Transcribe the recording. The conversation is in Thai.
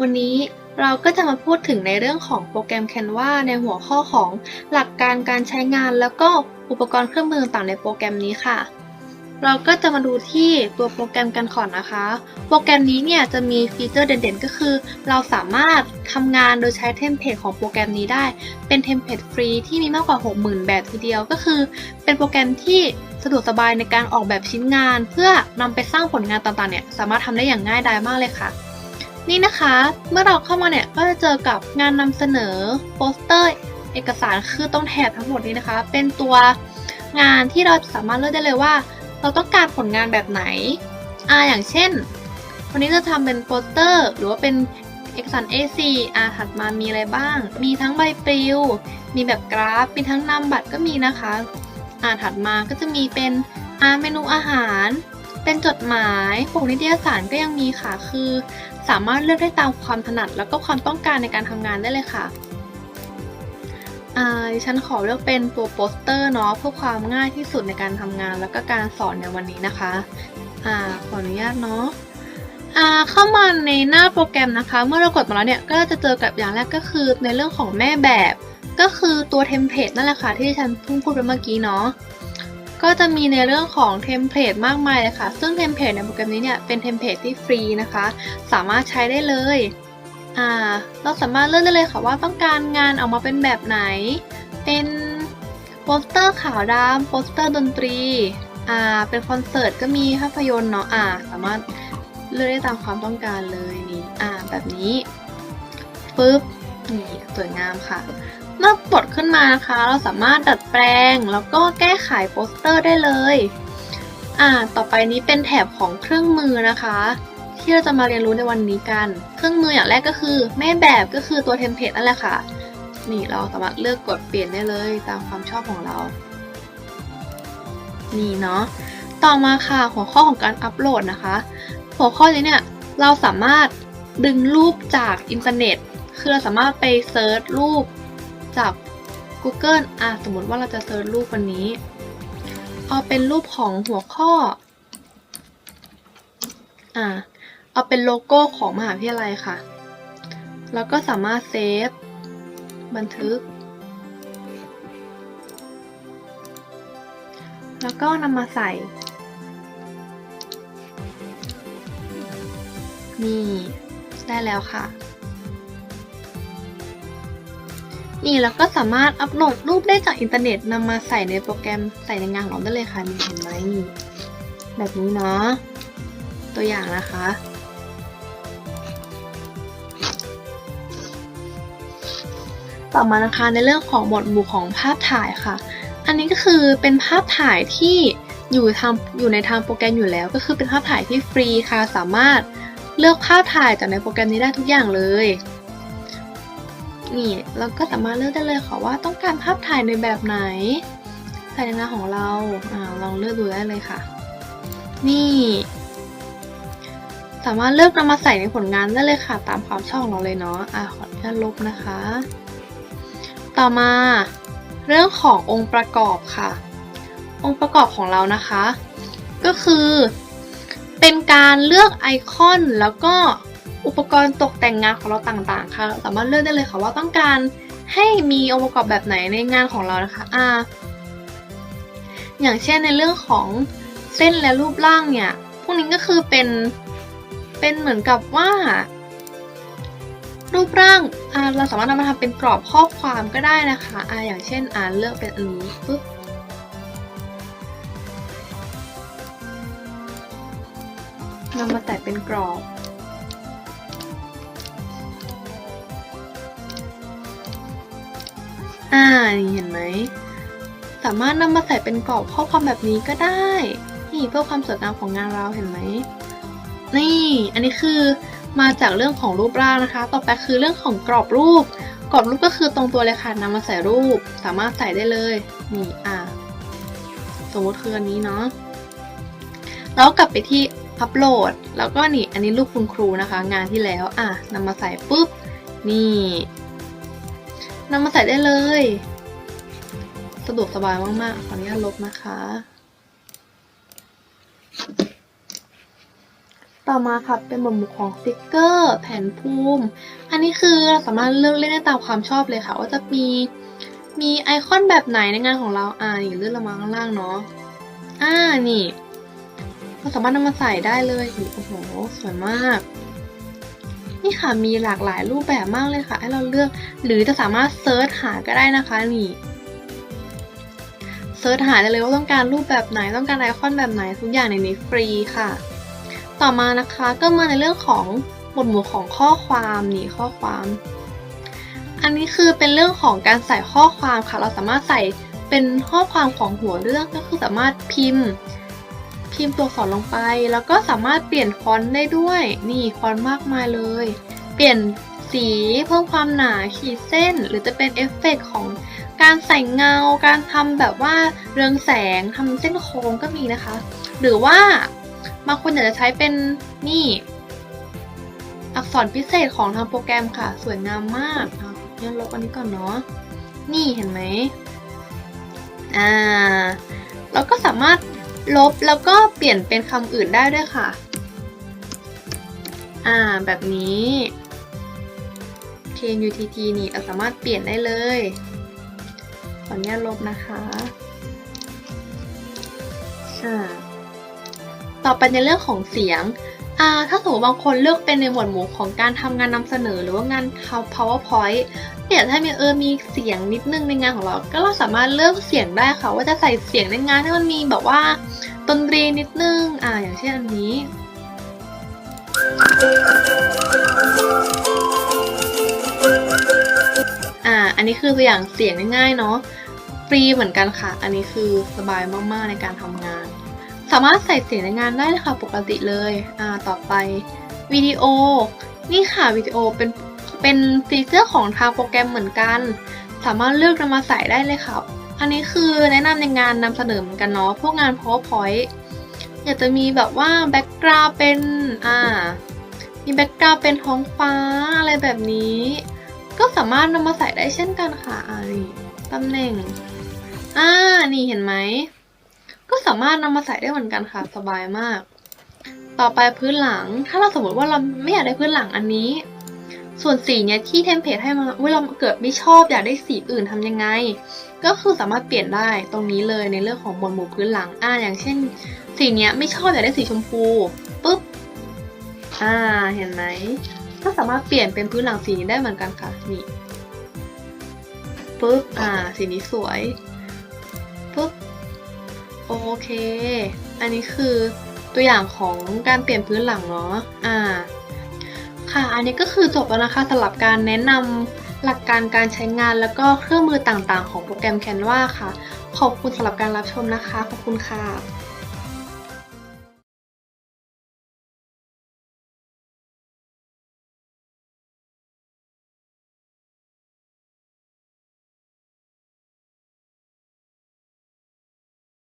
วันนี้เราก็จะมาพูดถึงในเรื่องของโปรแกรม Canva ในหัวข้อของหลักการการใช้งานแล้วก็อุปกรณ์เครื่องมือต่างในโปรแกรมนี้ค่ะ เราก็จะมาดูที่ตัวโปรแกรมกันก่อนนะคะ โปรแกรมนี้เนี่ยจะมีฟีเจอร์เด่นๆ ก็คือ เราสามารถทำงานโดยใช้เทมเพลตของโปรแกรมนี้ได้ เป็นเทมเพลตฟรีที่มีมากกว่า 60,000 แบบทีเดียวก็คือ เป็นโปรแกรมที่สะดวกสบายในการออกแบบชิ้นงาน เพื่อนำไปสร้างผลงานต่างๆเนี่ยสามารถทำได้อย่างง่ายดายมากเลยค่ะ นี่นะคะ เมื่อเราเข้ามาเนี่ยก็จะเจอกับงานนำเสนอโปสเตอร์เอกสารคือต้องแถบทั้งหมดนี้นะคะ เป็นตัวงานที่เราสามารถเลือกได้เลยว่า เราต้องการผลงานแบบไหนอ่าอย่างเช่น วันนี้จะทำเป็นโปสเตอร์ หรือว่าเป็นเอกสาร A4 อ่าถัดมามีอะไรบ้าง มีทั้งใบปลิว มีแบบกราฟ มีทั้งนำบัตรก็มีนะคะ อ่าถัดมาก็จะมีเป็นอ่าเมนูอาหาร เป็นจดหมายปกนิตยสารก็ยังมีค่ะ คือสามารถเลือกได้ตามความถนัด แล้วก็ความต้องการในการทำงานได้เลยค่ะอ่าดิฉันขอเลือกเป็นตัวโปสเตอร์เนาะเพื่อความง่ายที่สุดในการทำงาน แล้วก็การสอนในวันนี้นะคะอ่าขออนุญาตเนาะอ่าเข้ามาในหน้าโปรแกรมนะคะ เมื่อเรากดมาแล้วเนี่ยก็จะเจอกับอย่างแรกก็คือในเรื่องของแม่แบบ ก็คือตัวเทมเพลตนั่นแหละค่ะที่ฉันเพิ่งพูดไปเมื่อกี้เนาะ ก็จะมีในเรื่องของเทมเพลตมากมายเลยค่ะ ซึ่งเทมเพลตในโปรแกรมนี้เนี่ยเป็นเทมเพลตที่ฟรีนะคะ สามารถใช้ได้เลยอ่าเราสามารถเลือกได้เลยค่ะว่าต้องการงานออกมาเป็นแบบไหน เป็นโปสเตอร์ขาวดำโปสเตอร์ดนตรีอ่าเป็นคอนเสิร์ตก็มีภาพยนตร์เนาะอ่าสามารถเลือกได้ตามความต้องการเลยนี่อ่าแบบนี้ปึ๊บนี่สวยงามค่ะ เมื่อกดขึ้นมานะคะ เราสามารถดัดแปลงแล้วก็แก้ไขโปสเตอร์ได้เลยอ่าต่อไปนี้เป็นแถบของเครื่องมือนะคะ ที่เราจะมาเรียนรู้ในวันนี้กัน เครื่องมืออย่างแรกก็คือ แม่แบบก็คือตัวเทมเพลตนั่นแหละค่ะ นี่เราสามารถเลือกกดเปลี่ยนได้เลยตามความชอบของเรา นี่เนาะต่อมาค่ะหัวข้อของการอัปโหลดนะคะ หัวข้อนี้เนี่ยเราสามารถดึงรูปจากอินเทอร์เน็ต คือเราสามารถไปเซิร์ชรูป จาก Google อะสมมติว่าเราจะเซิร์ชรูปวันนี้ เอาเป็นรูปของหัวข้อ อ่า เอาเป็นโลโก้ของมหาวิทยาลัยค่ะ แล้วก็สามารถเซฟ บันทึก แล้วก็นำมาใส่ นี่ ได้แล้วค่ะ นี่แล้วก็สามารถอัปโหลดรูปได้จากอินเทอร์เน็ตนำมาใส่ในโปรแกรมใส่ในงานของเราได้เลยค่ะนี่เห็นไหมแบบนี้เนาะตัวอย่างนะคะ ต่อมานะคะในเรื่องของหมวดหมู่ของภาพถ่ายค่ะ อันนี้ก็คือเป็นภาพถ่ายที่อยู่ทางอยู่ในทางโปรแกรมอยู่แล้ว ก็คือเป็นภาพถ่ายที่ฟรีค่ะ สามารถเลือกภาพถ่ายจากในโปรแกรมนี้ได้ทุกอย่างเลย นี่เราก็สามารถเลือกได้เลยค่ะว่าต้องการภาพถ่ายในแบบไหนใส่ในงานของเราอ่าลองเลือกดูได้เลยค่ะ นี่ สามารถเลือกนำมาใส่ในผลงานได้เลยค่ะ ตามความชอบของเราเลยเนาะอ่าขออนุญาตลบนะคะ ต่อมา เรื่องขององค์ประกอบค่ะ องค์ประกอบของเรานะคะ ก็คือ เป็นการเลือกไอคอนแล้วก็ อุปกรณ์ตกแต่งงานของเราต่างๆ ค่ะ สามารถเลือกได้เลยค่ะว่าต้องการให้มีองค์ประกอบแบบไหนในงานของเรานะคะอ่าอย่างเช่นในเรื่องของเส้นและรูปร่างเนี่ย พวกนี้ก็คือเป็นเป็นเหมือนกับว่า รูปร่างอ่าเราสามารถนำมาทำเป็นกรอบข้อความก็ได้นะคะอ่าอย่างเช่นอ่านเลือกเป็นอันนี้ปุ๊บนำมาแต่เป็นกรอบ นี่เห็นไหม สามารถนำมาใส่เป็นกรอบข้อความแบบนี้ก็ได้ นี่เพื่อความสวยงามของงานเราเห็นไหม นี่ อันนี้คือมาจากเรื่องของรูปร่างนะคะ ต่อไปคือเรื่องของกรอบรูป กรอบรูปก็คือตรงตัวเลยค่ะนำมาใส่รูป สามารถใส่ได้เลย นี่อ่าสมมติคืออันนี้เนาะ แล้วกลับไปที่อัปโหลด แล้วก็นี่ อันนี้รูปคุณครูนะคะ งานที่แล้ว อะนำมาใส่ปุ๊บ นี่นำมาใส่ได้เลย สะดวกสบายมากๆ ขออนุญาตลบนะคะ ต่อมาค่ะเป็นหมวดหมู่ของสติกเกอร์ แผ่นภูมิ อันนี้คือเราสามารถเลือกเล่นได้ตามความชอบเลยค่ะ ว่าจะมีมีไอคอนแบบไหนในงานของเรา อ่านี่เลื่อนลงมาข้างล่างเนาะ อ่านี่เราสามารถนำมาใส่ได้เลยอุ๊ยโอ้โห สวยมาก นี่ค่ะมีหลากหลายรูปแบบมากเลยค่ะ ให้เราเลือก หรือจะสามารถเซิร์ชหาก็ได้นะคะนี่ เซิร์ชหาได้เลยว่าต้องการรูปแบบไหนต้องการไอคอนแบบไหนทุกอย่างในนี้ฟรีค่ะ ต่อมานะคะก็มาในเรื่องของหมวดหมู่ของข้อความนี่ข้อความ อันนี้คือเป็นเรื่องของการใส่ข้อความค่ะ เราสามารถใส่เป็นข้อความของหัวเรื่องก็คือสามารถพิมพ์ พิมพ์ตัวอักษรลงไป แล้วก็สามารถเปลี่ยนฟอนต์ได้ด้วย นี่ฟอนต์มากมายเลย เปลี่ยนสีเพิ่มความหนาขีดเส้น หรือจะเป็นเอฟเฟกต์ของ การใส่เงา การทำแบบว่าเรืองแสงทำเส้นโค้งก็มีนะคะ หรือว่าบางคนอยากจะใช้เป็นนี่ อักษรพิเศษของทางโปรแกรมค่ะ สวยงามมากอะงั้นลบอันนี้ก่อนเนาะนี่เห็นไหมอ่าแล้วก็สามารถลบแล้วก็เปลี่ยนเป็นคำอื่นได้ด้วยค่ะ อ่า แบบนี้ k u t t นี่เราสามารถเปลี่ยนได้เลย ขออนุญาตลบนะคะอ่าต่อไปในเรื่องของเสียงอ่าถ้าสมมติบางคนเลือกเป็นในหมวดหมู่ของการทำงานนำเสนอหรือว่างาน powerpoint เนี่ยถ้ามีเออมีเสียงนิดนึงในงานของเรา ก็เราสามารถเลือกเสียงได้ค่ะ ว่าจะใส่เสียงในงานให้มันมีแบบว่าดนตรีนิดนึง อ่าอย่างเช่นอันนี้ อ่า อันนี้คือตัวอย่างเสียงง่ายๆเนาะ ฟรีเหมือนกันค่ะ อันนี้คือสบายมากๆในการทำงาน สามารถใส่เสียงในงานได้เลยค่ะปกติเลย อ่า ต่อไปวิดีโอ นี่ค่ะวิดีโอเป็นเป็นฟีเจอร์ของทางโปรแกรมเหมือนกัน สามารถเลือกนำมาใส่ได้เลยค่ะ อันนี้คือแนะนำในงานนำเสนอเหมือนกันเนาะ พวกงาน powerpoint อยากจะมีแบบว่าแบ็กกราวเป็น อ่า มีแบ็กกราวเป็นท้องฟ้าอะไรแบบนี้ ก็สามารถนำมาใส่ได้เช่นกันค่ะอานี่ตำแหน่ง อ่า นี่เห็นไหม ก็สามารถนำมาใส่ได้เหมือนกันค่ะ สบายมาก ต่อไปพื้นหลัง ถ้าเราสมมติว่าเราไม่อยากได้พื้นหลังอันนี้ ส่วนสีเนี้ยที่เทมเพลตให้มาเวลาเกิดไม่ชอบอยากได้สีอื่นทำยังไง ก็คือสามารถเปลี่ยนได้ตรงนี้เลยในเรื่องของหมวดหมู่พื้นหลัง อ่า อย่างเช่น สีเนี้ยไม่ชอบอยากได้สีชมพู ปุ๊บ อ่า เห็นไหม ก็สามารถเปลี่ยนเป็นพื้นหลังสีนี้ได้เหมือนกันค่ะ นี่ปุ๊บ อ่า สีนี้สวย ปุ๊บ โอเค อันนี้คือตัวอย่างของการเปลี่ยนพื้นหลังเนาะ อ่า ค่ะ อันนี้ก็คือจบแล้วนะคะสำหรับการแนะนำหลักการการใช้งานแล้วก็เครื่องมือต่างๆ ของโปรแกรม Canva ค่ะ ขอบคุณสำหรับการรับชมนะคะ ขอบคุณค่ะ